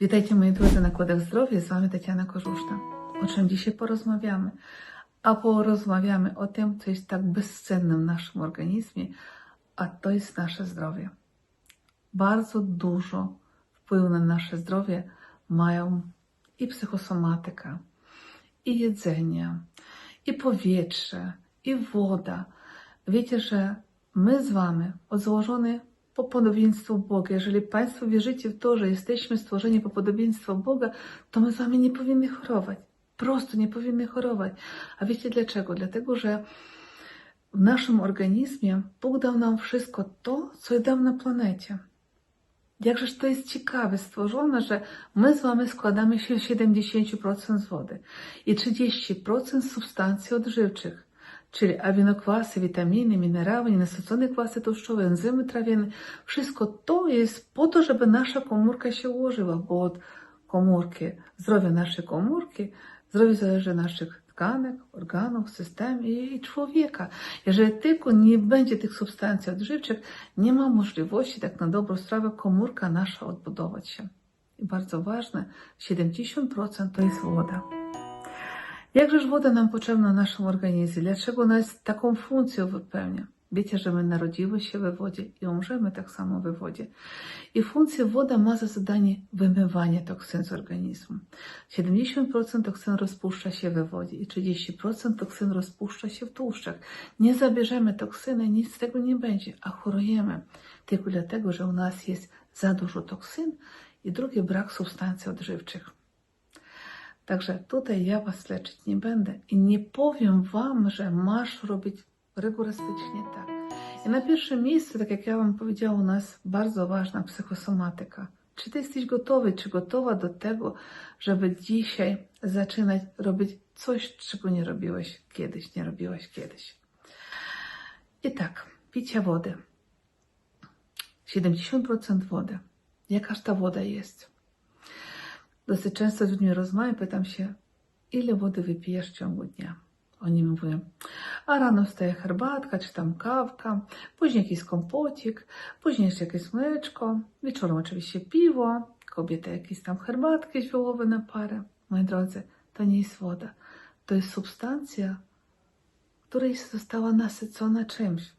Witajcie moi drodzy na Kodach Zdrowia, z Wami Tatiana Korzuszna. O czym dzisiaj porozmawiamy? A porozmawiamy o tym, co jest tak bezcenne w naszym organizmie, a to jest nasze zdrowie. Bardzo dużo wpływu na nasze zdrowie mają i psychosomatyka, i jedzenie, i powietrze, i woda. Wiecie, że my z Wami odłożone po podobieństwu Boga. Jeżeli Państwo wierzycie w to, że jesteśmy stworzeni po podobieństwu Boga, to my z Wami nie powinny chorować. Prosto nie powinny chorować. A wiecie dlaczego? Dlatego, że w naszym organizmie Bóg dał nam wszystko to, co dał na planecie. Jakżeż to jest ciekawe, stworzone, że my z wami składamy się 70% z wody i 30% z substancji odżywczych, czyli aminokwasy, witaminy, minerały, nienasycone kwasy tłuszczowe, enzymy trawienne. Wszystko to jest po to, żeby nasza komórka się ułożyła, bo od komórki, zdrowia naszej komórki, zdrowie zależy naszych tkanek, organów, systemu i człowieka. Jeżeli tylko nie będzie tych substancji odżywczych, nie ma możliwości tak na dobrą sprawę komórka nasza odbudować się. I bardzo ważne, 70% to jest woda. Jakżeż woda nam potrzebna w naszym organizmie? Dlaczego ona jest taką funkcją wypełnia? Wiecie, że my narodziły się we wodzie i umrzemy tak samo we wodzie. I funkcja woda ma za zadanie wymywania toksyn z organizmu. 70% toksyn rozpuszcza się we wodzie i 30% toksyn rozpuszcza się w tłuszczach. Nie zabierzemy toksyny, nic z tego nie będzie, a chorujemy tylko dlatego, że u nas jest za dużo toksyn i drugi brak substancji odżywczych. Także tutaj ja Was leczyć nie będę i nie powiem Wam, że masz robić rygorystycznie tak. I na pierwszym miejscu, tak jak ja Wam powiedziała, u nas bardzo ważna psychosomatyka. Czy Ty jesteś gotowy, czy gotowa do tego, żeby dzisiaj zaczynać robić coś, czego nie robiłeś kiedyś, nie robiłaś kiedyś? I tak, picie wody. 70% wody. Jakaż ta woda jest? Dosyć często z ludźmi rozmawiam, pytam się, ile wody wypijesz w ciągu dnia? Oni mówią, a rano wstaje herbatka, czy tam kawka, później jakiś kompocik, później jeszcze jakieś mleczko, wieczorem oczywiście piwo, kobieta jakieś tam herbatki ziołowe na parę. Moi drodzy, to nie jest woda. To jest substancja, która została nasycona czymś.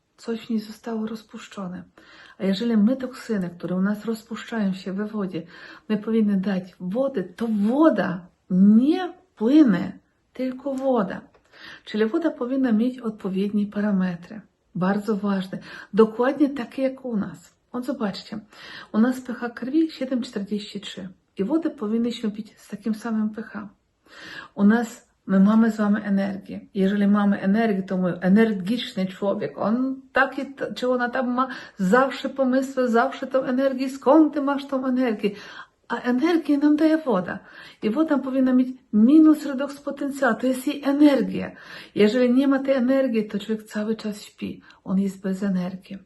Niej zostało rozpuszczone. A jeżeli my toksyny, które u nas rozpuszczają się we wodzie, my powinny dać wodę, to woda nie płynie, tylko woda. Czyli woda powinna mieć odpowiednie parametry. Bardzo ważne. Dokładnie takie jak u nas. On zobaczcie, u nas pH krwi 7,43 i wodę powinniśmy pić z takim samym pH. U nas my mamy z wami energię. Jeżeli mamy energię, to my energiczny człowiek, on taki, czy ona tam ma zawsze pomysły, zawsze tą energię, skąd ty masz tą energię? A energię nam daje woda. I woda powinna mieć minus redoks potencjału, to jest jej energia. Jeżeli nie ma tej energii, to człowiek cały czas śpi, on jest bez energii.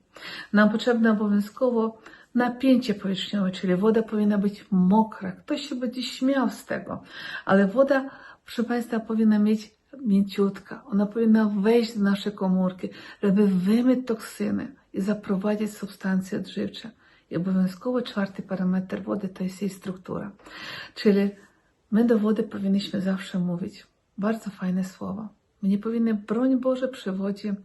Nam potrzebne obowiązkowo napięcie powierzchniowe, czyli woda powinna być mokra. Ktoś się będzie śmiał z tego, ale woda, proszę Państwa, powinna mieć mięciutka. Ona powinna wejść do naszej komórki, żeby wymyć toksyny i zaprowadzić substancje odżywcze. I obowiązkowo czwarty parametr wody to jest jej struktura. Czyli my do wody powinniśmy zawsze mówić bardzo fajne słowa. My nie powinny, broń Boże, przy wodzie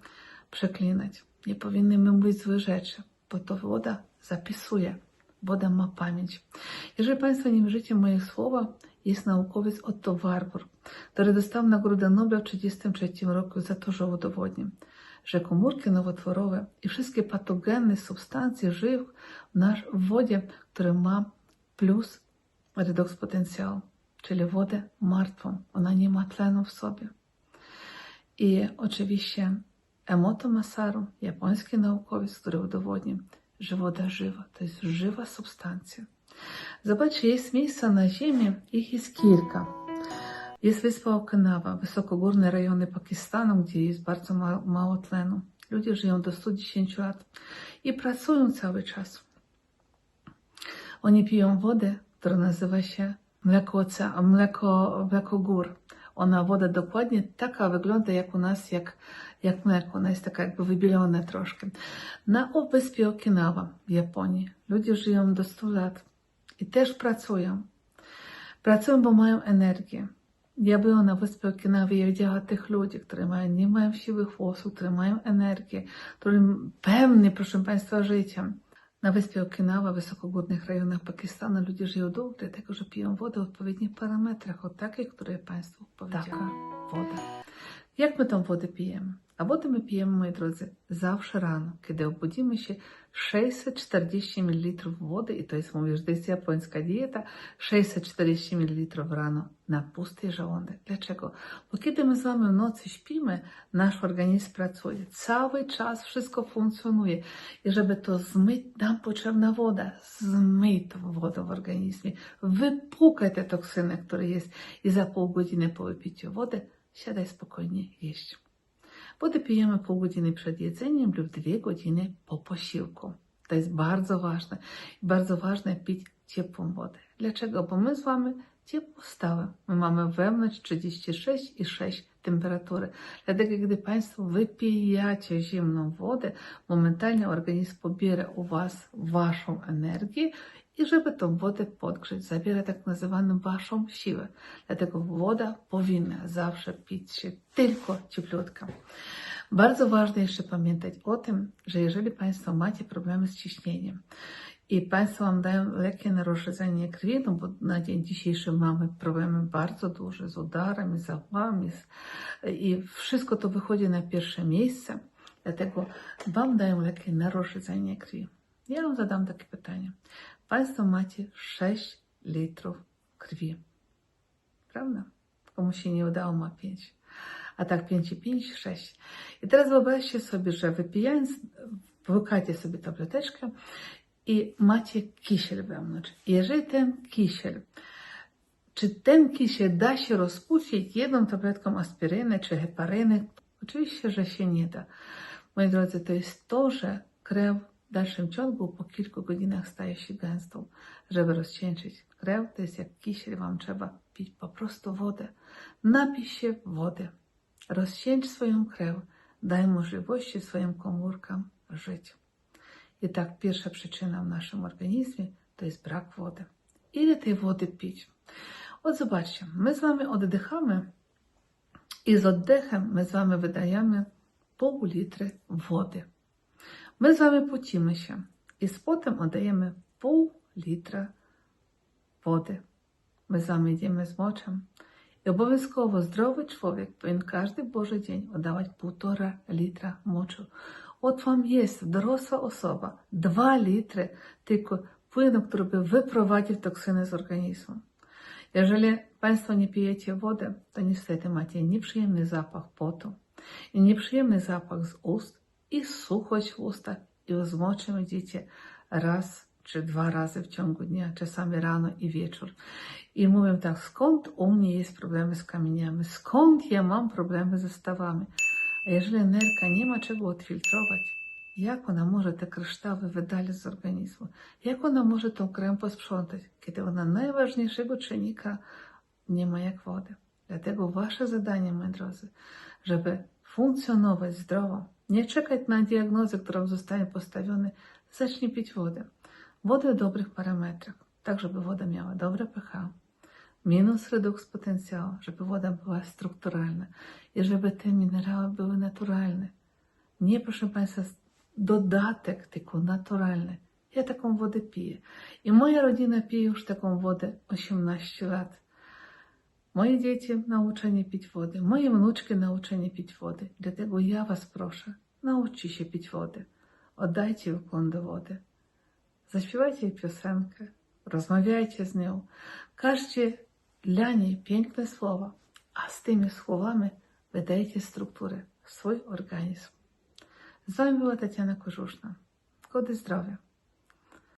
przeklinać. Nie powinny mówić złe rzeczy, bo to woda zapisuje. Woda ma pamięć. Jeżeli Państwo nie wierzycie moje słowa, jest naukowiec Otto Warburg, dostał Nagrodę Nobla w 1933 roku za to, że udowodnił, że komórki nowotworowe i wszystkie patogenne substancje żywych w, nasz, w wodzie, które ma plus redoks potencjału, czyli wodę martwą. Ona nie ma tlenu w sobie. I oczywiście Emoto Masaru, japoński naukowiec, który udowodnił, że woda żywa, to jest żywa substancja. Zobaczcie, jest miejsca na Ziemi, ich jest kilka. Jest wyspa Okinawa, wysokogórne rejony Pakistanu, gdzie jest bardzo mało, tlenu. Ludzie żyją do 110 lat i pracują cały czas. Oni piją wodę, która nazywa się mleko, mleko, mleko gór. Ona woda dokładnie taka wygląda jak u nas, jak, jak mleko. Ona jest taka jakby wybielona troszkę. Na wyspie Okinawa w Japonii ludzie żyją do 100 lat i też pracują. Pracują, bo mają energię. Ja była na wyspie Okinawy, ja widziała tych ludzi, którzy mają, nie mają siwych włosów, którzy mają energię, którzy pewni, proszę Państwa, życiem. Na wyspie Okinawa, w wysokogórnych rejonach Pakistanu ludzie żyją długo, dlatego że piją wodę w odpowiednich parametrach, o takich, które Państwu powiedziałam. Woda. Jak my tą wodę pijemy? A wodę my pijemy, moi drodzy, zawsze rano, kiedy obudzimy się 640 ml wody, i to jest, mówię, że to jest japońska dieta, 640 ml rano na pusty żołądek. Dlaczego? Bo kiedy my z wami w nocy śpimy, nasz organizm pracuje. Cały czas wszystko funkcjonuje. I żeby to zmyć, nam potrzebna woda. Zmyj tą wodę w organizmie. Wypłukaj te toksyny, które jest. I za pół godziny po wypiciu wody siadaj spokojnie jeść. Wodę pijemy pół godziny przed jedzeniem lub dwie godziny po posiłku. To jest bardzo ważne. Bardzo ważne pić ciepłą wodę. Dlaczego? Bo my z wami ciepło stałe. My mamy wewnątrz 36,6 temperatury. Dlatego, gdy Państwo wypijacie zimną wodę, momentalnie organizm pobiera u Was Waszą energię i żeby tą wodę podgrzeć, zabiera tak nazywaną Waszą siłę. Dlatego woda powinna zawsze pić się tylko cieplutka. Bardzo ważne jeszcze pamiętać o tym, że jeżeli Państwo macie problemy z ciśnieniem i Państwo Wam dają leki na krwi, no bo na dzień dzisiejszy mamy problemy bardzo duże z udarami, z załamami z, i wszystko to wychodzi na pierwsze miejsce, dlatego Wam dają leki na krwi. Ja Wam zadam takie pytanie. Państwo macie 6 litrów krwi, prawda? Komu się nie udało, ma 5 a tak 5 i 5, 6. I teraz wyobraźcie sobie, że wypijając, wyłukacie sobie tableteczkę i macie kisiel wewnątrz. Jeżeli ten kisiel, czy ten kisiel da się rozpuścić jedną tabletką aspiryny czy heparyny? Oczywiście, że się nie da. Moi drodzy, to jest to, że krew w dalszym ciągu po kilku godzinach staje się gęstą. Żeby rozcieńczyć krew, to jest jak kisiel, wam trzeba pić po prostu wodę. Napij się wody. Rozcieńcz swoją krew, daj możliwości swoim komórkom żyć. I tak pierwsza przyczyna w naszym organizmie to jest brak wody. Ile tej wody pić? Od zobaczcie, my z wami oddychamy i z oddechem my z wami wydajemy pół litry wody. My z wami pocimy się i z potem oddajemy pół litra wody. My z wami idziemy z moczem i obowiązkowo zdrowy człowiek powinien każdy Boży dzień oddawać półtora litra moczu. От вам jest dorosła osoba, dwa litry tylko płynu, który by wyprowadził toksyny z organizmu. Jeżeli Państwo nie pijecie wody, to niestety macie nieprzyjemny zapach potu i nieprzyjemny zapach z ust i suchość w ustach i z moczem idziecie raz czy dwa razy w ciągu dnia, czasami rano i wieczór. I mówię tak, skąd u mnie jest problemy z kamieniami, skąd ja mam problemy ze stawami. A jeżeli nerka nie ma czego odfiltrować, jak ona może te kryształy wydalić z organizmu? Jak ona może tą krew posprzątać, kiedy ona najważniejszego czynnika nie ma jak wody? Dlatego wasze zadanie, moi drodzy, żeby funkcjonować zdrowo, nie czekać na diagnozę, która zostanie postawiona, zacznij pić wodę. Wodę w dobrych parametrach, tak żeby woda miała dobre pH, minus reduks potencjału, żeby woda była strukturalna i żeby te minerały były naturalne. Nie, proszę Państwa, dodatek, tylko naturalny. Ja taką wodę piję. I moja rodzina pije już taką wodę 18 lat. Moje dzieci nauczenie pić wody, moje wnuczki nauczenie pić wody. Dlatego ja Was proszę, nauczcie się pić wody. Oddajcie wykłon do wody. Zaśpiewajcie jej piosenkę, rozmawiajcie z nią, każcie dla niej piękne słowa, a z tymi słowami wydajcie strukturę w swój organizm. Z Wami była Tatiana Korzuszna. Gody zdrowia.